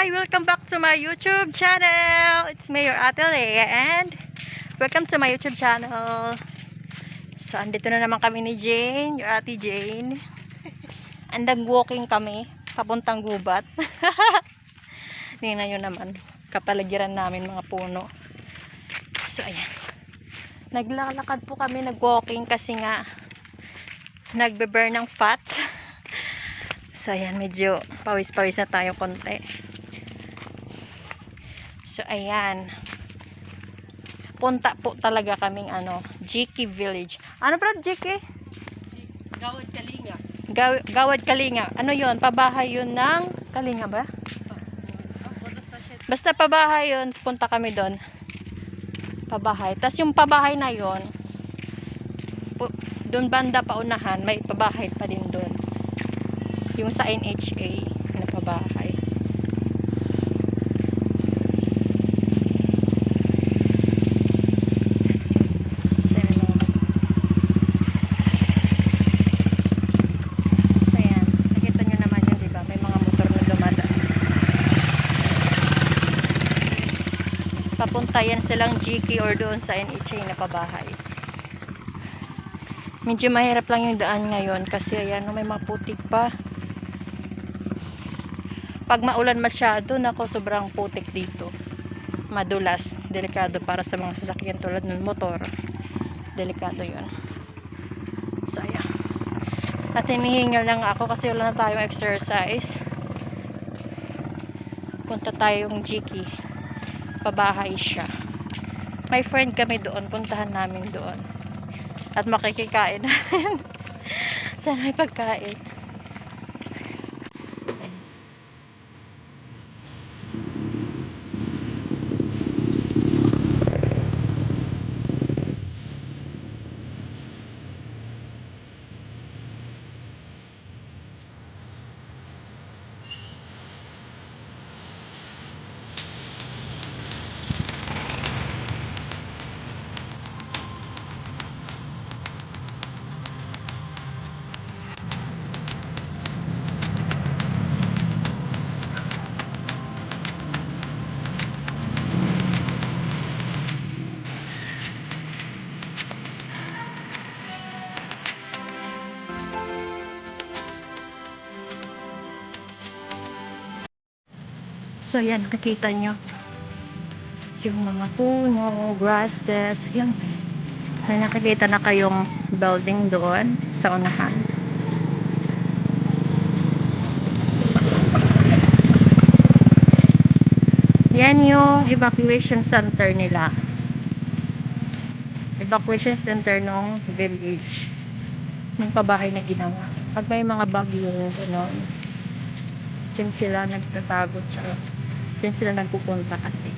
Hi! Welcome back to my YouTube channel! It's Mayor Atelier and welcome to my YouTube channel. So, andito na naman kami ni Jane, your ate Jane. And nag-walking kami, papuntang gubat. Tingnan nyo naman, kapaligiran namin mga puno. So, ayan. Naglalakad po kami, nag-walking kasi nga nagbe-burn ng fat. So, ayan, medyo pawis-pawis na tayo konti. So, ayan. Punta po talaga kaming, ano, Jiki Village. Ano pra, Jiki? Gawad Kalinga. Gaw Gawad Kalinga. Ano yon Pabahay yun ng Kalinga ba? Basta pabahay yun, punta kami doon. Pabahay. Tapos yung pabahay na pu- doon banda paunahan, may pabahay pa din doon. Yung sa NHA na pabahay. So, ano. So, ayan. Nakita nyo naman yun, diba? May mga motor na dumadaan. Papunta yan silang GK or doon sa NHA na pabahay. Medyo mahirap lang yung daan ngayon kasi ayan, may mga putik pa. Pag maulan masyado, nako sobrang putik dito. Madulas, delikado para sa mga sasakyan tulad ng motor. Delikado yun. So, ayan. At hinihingal lang ako kasi wala na tayong exercise. Punta tayong Jiki. Pabahay siya. May friend kami doon. Puntahan namin doon. At makikikain namin. Sana may pagkain. So, yan, nakikita nyo. Yung mga puno, grasses, yung may nakikita na kayong building doon sa unahan. Yan yung evacuation center nila. Evacuation center ng village. Yung pabahay na ginawa. Pag may mga bagyo, gano'n. Diyan sila nagtatago tsaka diyan sila nagpupunta kasi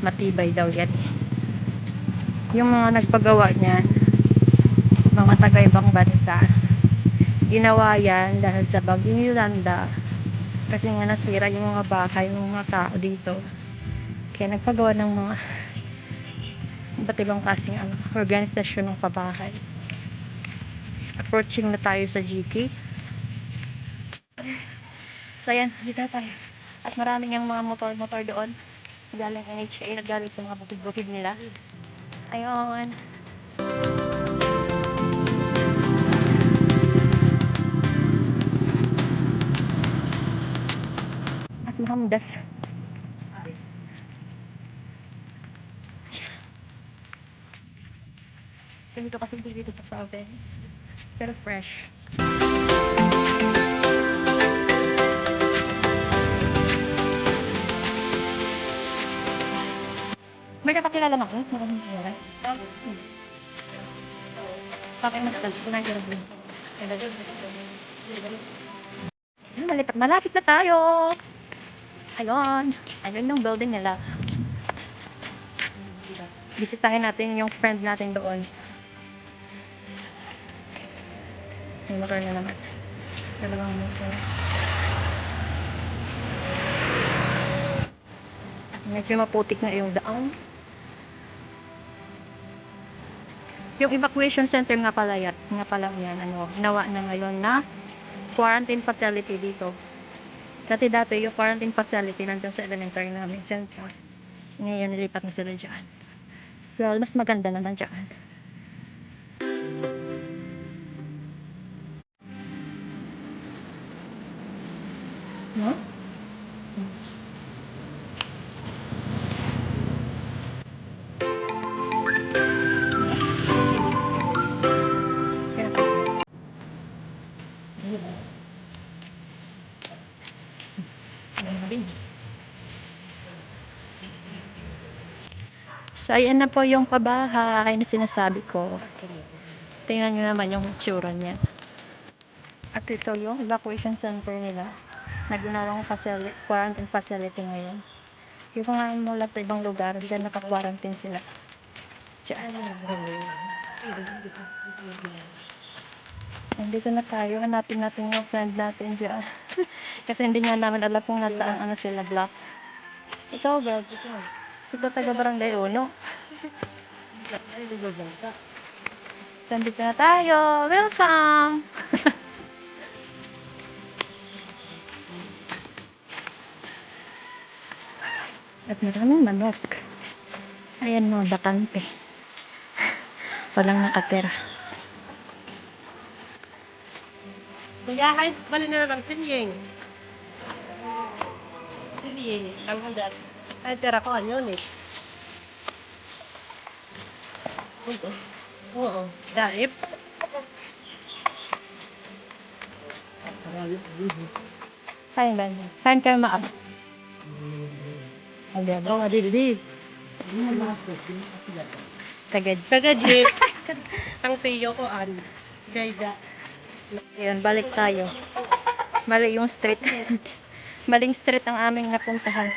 matibay daw yan eh. Yung mga nagpagawa niyan, mga taga ibang bansa, ginawa yan dahil sa bagyong Yolanda kasi nga nasira yung mga bahay ng mga tao dito. Kaya nagpagawa ng mga iba't klaseng ano, organisasyon ng pabahay. Approaching na tayo sa GK. So, ayan, dito tayo. At maraming yung mga motor-motor doon. Galing NHA, nagaling sa mga bukid-bukid nila. Ayun. At mahamdas. Ganito kasi dito sa oven. Pero fresh. May napakilala na ko. Maraming pera. Bakit matagal? Kunain ka rin. Malapit, malapit na tayo. Ayun. Ayun yung building nila. Bisitahin natin yung friend natin doon. Yung motor na naman. Dalawang motor. Medyo maputik na yung daan. Yung evacuation center nga pala yan, nga pala yan, ano, ginawa na ngayon na quarantine facility dito. Kasi dati yung quarantine facility nandun sa elementary namin, Central. Ngayon, nilipat na sila dyan. Well, mas maganda naman dyan. So, ayan na po yung pabahay na sinasabi ko. Tingnan nyo naman yung tsura niya. At ito yung evacuation center nila. Naglalong facility, quarantine facility ngayon. Yung mga mula sa ibang lugar, dyan naka-quarantine sila. Diyan. Nandito na tayo. Hanapin natin yung friend natin dyan. Kasi hindi nga namin alam kung nasaan ano sila block. Ikaw, Brad. Ito taga Barangay Uno. Nandito na tayo. Welcome! At maraming manok. Ayan mo, bakante. Walang nakatira. Kaya kahit bali na lang sinyeng. Ay, tira ko eh. Ito. Oo. Daip. Kain ba? Kain kayo maap. Tagad. Jeep. ang tiyo ko an. Gayda. Ayun, balik tayo. Mali yung street. Maling street ang aming napuntahan.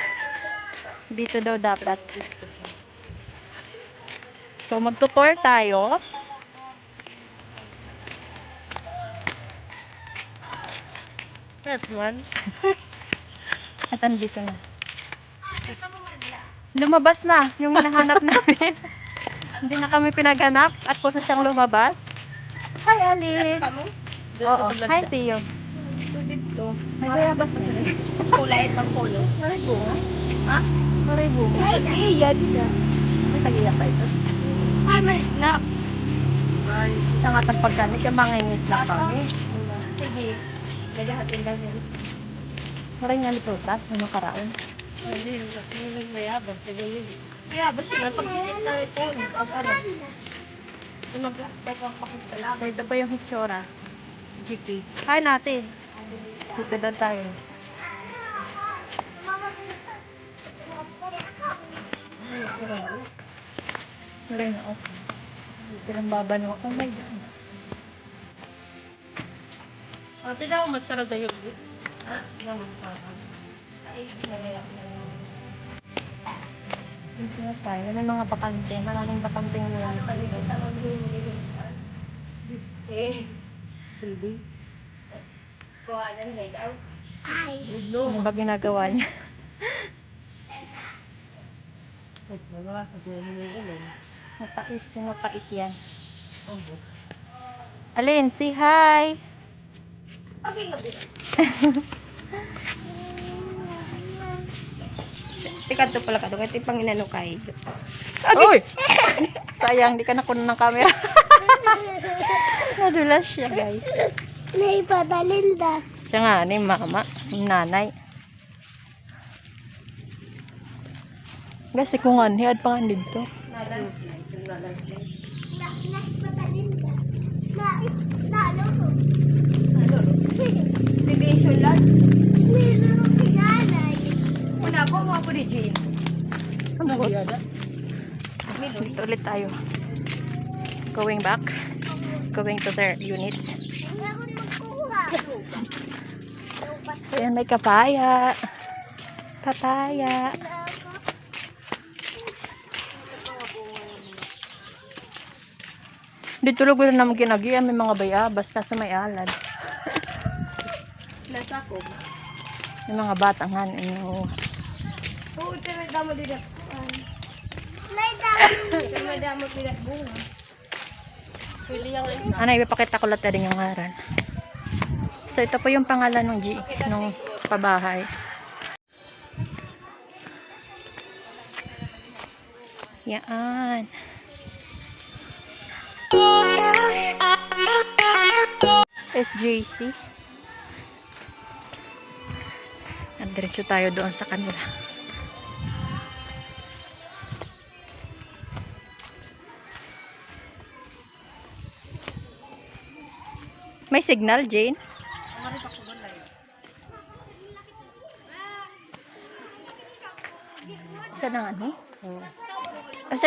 Dito daw dapat. So, magtutor tayo. That one. At andito na. Lumabas na yung hinahanap namin. Hindi na kami pinaghanap at puso siyang lumabas. Hi, Ali. Hi, Tio. Dito. May bayabas na rin. Kulay itong pulo. Maray bunga. Ha? Maray bunga. Ay, iya, dito. May tagiyak pa ito. Ay, may snap. Sa nga tang pagkani, siya mangingis na kami. Sige. Gagahatin lang yun. Maray nga liputas, ano karaon. Hindi, hindi mayabang. Sige, Kaya, ba't nga pagkikit na ito? Ano? Mag-lakbay ang pakita lang. So, ito pa yung hitsura. GP. Hi, natin. Dito daw tayo. Maray na ako. Pirang babano. Oh my God. Ate daw, masarap tayo. Dito na tayo. Ano yung mga bakante? Maraming bakante ngayon. Eh, Hindi. Kuha na nila daw. Ano ba ginagawa niya? Mapait, mapait yan. Alin, say hi! Okay, gabi. Teka, ito pala ka. Ito pang inano kay. Uy! Sayang, di ka nakunan ng camera. Nadulas siya, guys. Naipadalinda. Siya nga, ni mama, yung nanay. Kasi kung ano, hiyad pa nga dito. Ano? Exhibition lang. Una ko, mga po ni. Kamugot. Miloy. Dito ulit tayo. Going back. Going to their units. Ayan, may kapaya. Papaya. Dito lugo na naman ginagiyan. May mga bayabas kaso may alad. Nasa ko. May mga batang han. Ano, Oo, damo din at May damo. Pero may damo din at bunga. Pwede yung ano, ipapakita ko lahat rin yung ngaran. So, ito po yung pangalan ng G, nung pabahay. Yan. SJC. At diretso tayo doon sa kanila. May signal, Jane?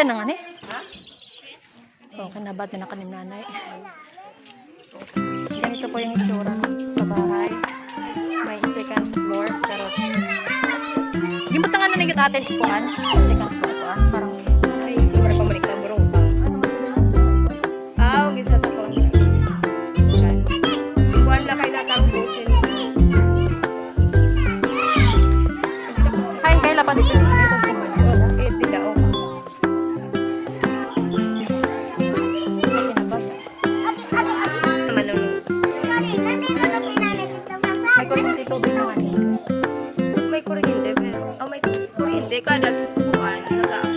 Ah, saan ang ano? Oh, kinabat na kanin nanay. Ganito po yung itsura ng pabahay. May second floor, pero Di mo tangan na naging atin kuan. May kuryente. Kada kuan, nag-a-apply.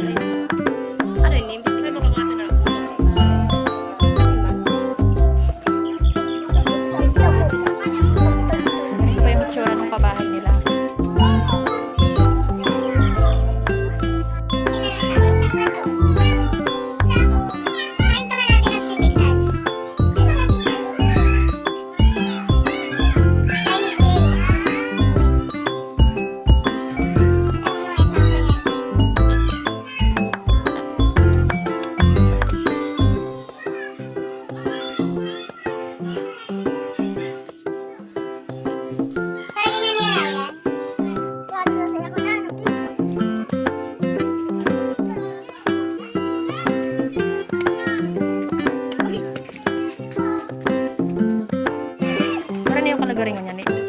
Pero na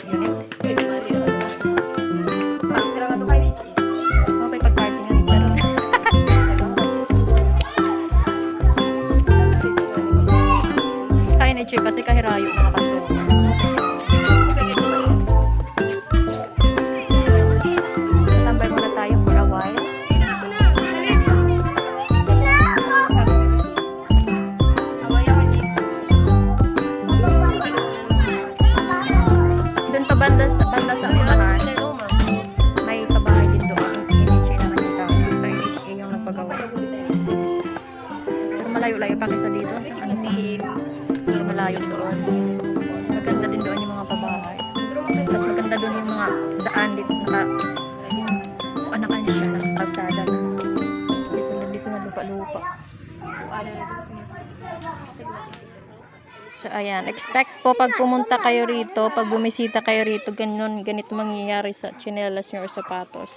So, ayan. Expect po pag pumunta kayo rito, pag bumisita kayo rito, ganun, ganito mangyayari sa chinelas nyo or sapatos.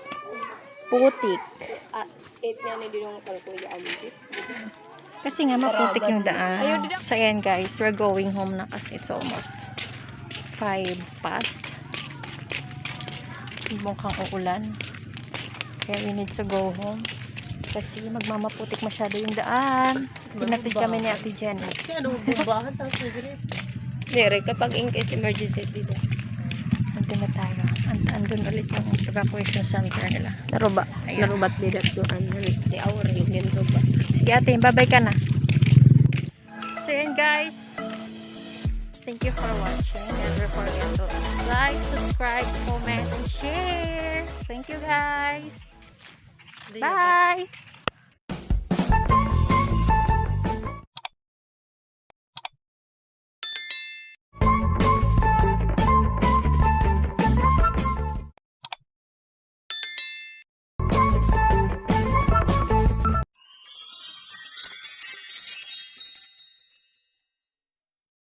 Putik. Ah, alit. Kasi nga maputik yung daan. So, ayan guys, we're going home na kasi it's almost 5 past. Mukhang uulan. Kaya we need to go home. Kasi magmamaputik masyado yung daan. Pinatid kami ni Ate Jen. Ano, sigaret. Dire, kapag in case emergency dito. Andun na tayo. And, andun ulit yung evacuation center nila. Naruba. Narubat din at doon. Di awar yung narubat. Sige ate, babay ka na. So yun guys. Thank you for watching. Never forget to like, subscribe, comment, and share. Thank you guys. Bye!